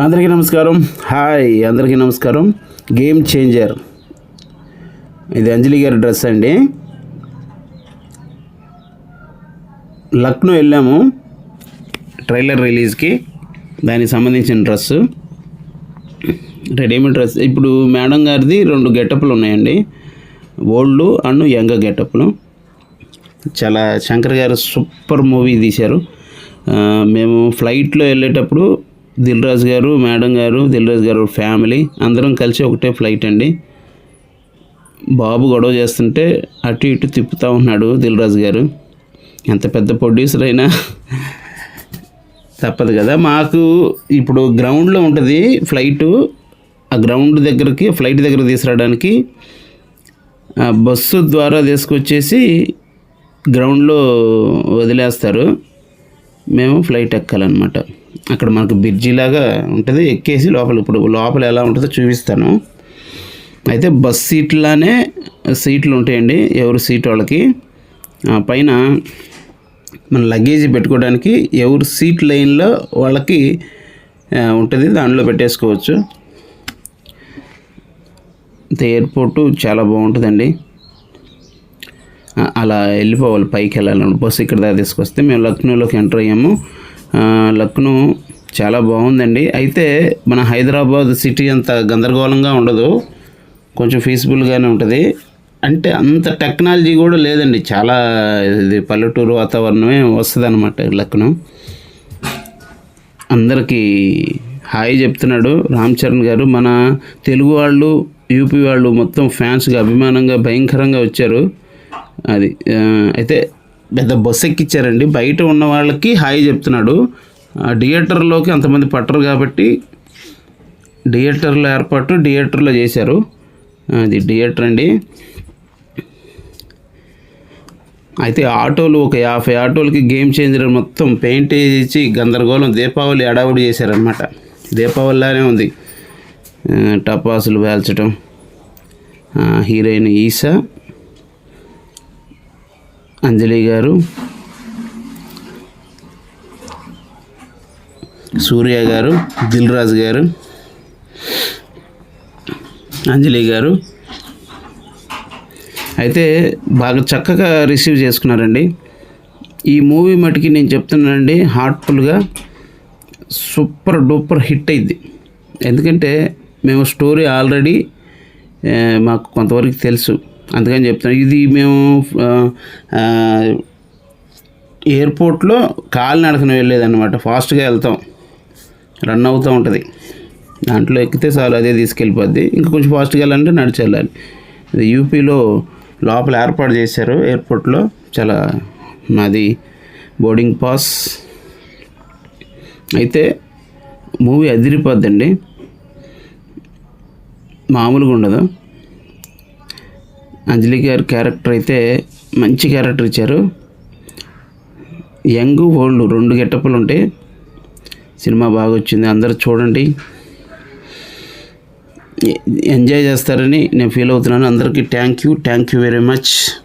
అందరికీ నమస్కారం. హాయ్ అందరికీ నమస్కారం. Game changer. ఇది అంజలి గారి డ్రెస్ అండి. లక్నో వెళ్ళాము ట్రైలర్ రిలీజ్కి. దానికి సంబంధించిన డ్రెస్సు రెడీమేడ్ డ్రెస్. ఇప్పుడు మేడం గారిది రెండు గెటప్లు ఉన్నాయండి. ఓల్డ్ అండ్ యంగ్ గెటప్లు. చాలా శంకర్ గారు సూపర్ మూవీ తీశారు. మేము ఫ్లైట్లో వెళ్ళేటప్పుడు దిల్ రాజు గారు మేడం గారు దిల్రాజు గారు ఫ్యామిలీ అందరం కలిసి ఒకటే ఫ్లైట్ అండి. బాబు గొడవ చేస్తుంటే అటు ఇటు తిప్పుతూ ఉన్నాడు దిల్ రాజు గారు. ఎంత పెద్ద ప్రొడ్యూసర్ అయినా తప్పదు కదా. మాకు ఇప్పుడు గ్రౌండ్లో ఉంటుంది ఫ్లైటు. ఆ గ్రౌండ్ దగ్గరికి ఫ్లైట్ దగ్గర తీసుకురావడానికి ఆ బస్సు ద్వారా తీసుకొచ్చేసి గ్రౌండ్లో వదిలేస్తారు. మేము ఫ్లైట్ ఎక్కాలన్నమాట. అక్కడ మనకు బ్రిడ్జి లాగా ఉంటుంది. ఎక్కేసి లోపల ఇప్పుడు లోపల ఎలా ఉంటుందో చూపిస్తాను. అయితే బస్ సీట్లానే సీట్లు ఉంటాయండి ఎవరు సీట్ వాళ్ళకి. పైన మన లగేజ్ పెట్టుకోవడానికి ఎవరు సీట్ లైన్లో వాళ్ళకి ఉంటుంది. దానిలో పెట్టేసుకోవచ్చు. ఎయిర్పోర్ట్ ఎయిర్పోర్టు చాలా బాగుంటుందండి. అలా వెళ్ళిపోవాలి. పైకి వెళ్ళాలి. బస్సు ఇక్కడ దాకా తీసుకొస్తే మేము లక్నోలోకి ఎంటర్ అయ్యాము. లక్నో చాలా బాగుందండి. అయితే మన హైదరాబాద్ సిటీ అంత గందరగోళంగా ఉండదు. కొంచెం ఫీజిబుల్గానే ఉంటుంది. అంటే అంత టెక్నాలజీ కూడా లేదండి. చాలా ఇది పల్లెటూరు వాతావరణమే వస్తుంది అనమాట లక్నో అందరికీ హాయ్ చెప్తున్నాడు రామ్ చరణ్ గారు. మన తెలుగు వాళ్ళు యూపీ వాళ్ళు మొత్తం ఫ్యాన్స్గా అభిమానంగా భయంకరంగా వచ్చారు. అది అయితే పెద్ద బస్సు ఎక్కిచ్చారండి. బయట ఉన్న వాళ్ళకి హాయ్ చెప్తున్నాడు. ఆ థియేటర్లోకి అంతమంది పట్టరు కాబట్టి థియేటర్లో ఏర్పాటు థియేటర్లో చేశారు. అది థియేటర్ అండి. అయితే ఆటోలు ఒక యాభై ఆటోలకి గేమ్ చేంజర్ మొత్తం పెయింట్ వేసి గందరగోళం దీపావళి అడావుడి చేశారనమాట దీపావళిలానే ఉంది. టపాసులు పేల్చడం హీరోయిన్ ఈసా. అంజలి గారు సూర్య గారు దిల్ రాజు గారు అంజలి గారు. అయితే బాగా చక్కగా రిసీవ్ చేసుకున్నారండి. ఈ మూవీ మటుకి నేను చెప్తున్నానండి హార్ట్ఫుల్గా సూపర్ డూపర్ హిట్ అయింది. ఎందుకంటే మేము స్టోరీ ఆల్రెడీ మాకు కొంతవరకు తెలుసు. అందుకని చెప్తాను ఇది మేము ఎయిర్పోర్ట్లో కాలు నడకన వెళ్ళేదన్నమాట. ఫాస్ట్గా వెళ్తాం. రన్ అవుతూ ఉంటుంది. దాంట్లో ఎక్కితే చాలు అదే తీసుకెళ్ళిపోద్ది. ఇంకా కొంచెం ఫాస్ట్గా వెళ్ళాలంటే నడిచి వెళ్ళాలి. ఇది యూపీలో లోపల ఏర్పాటు చేశారు. ఎయిర్పోర్ట్లో చాలా మాది బోర్డింగ్ పాస్. అయితే మూవీ అదిరిపోద్దండి. మామూలుగా ఉండదు. అంజలి గారి క్యారెక్టర్ అయితే మంచి క్యారెక్టర్ ఇచ్చారు. యంగ్ ఓల్డ్ రెండు గెటప్పులు ఉంటాయి. సినిమా బాగా వచ్చింది. అందరూ చూడండి. ఎంజాయ్ చేస్తారని నేను ఫీల్ అవుతున్నాను. అందరికీ thank you. Thank you very much.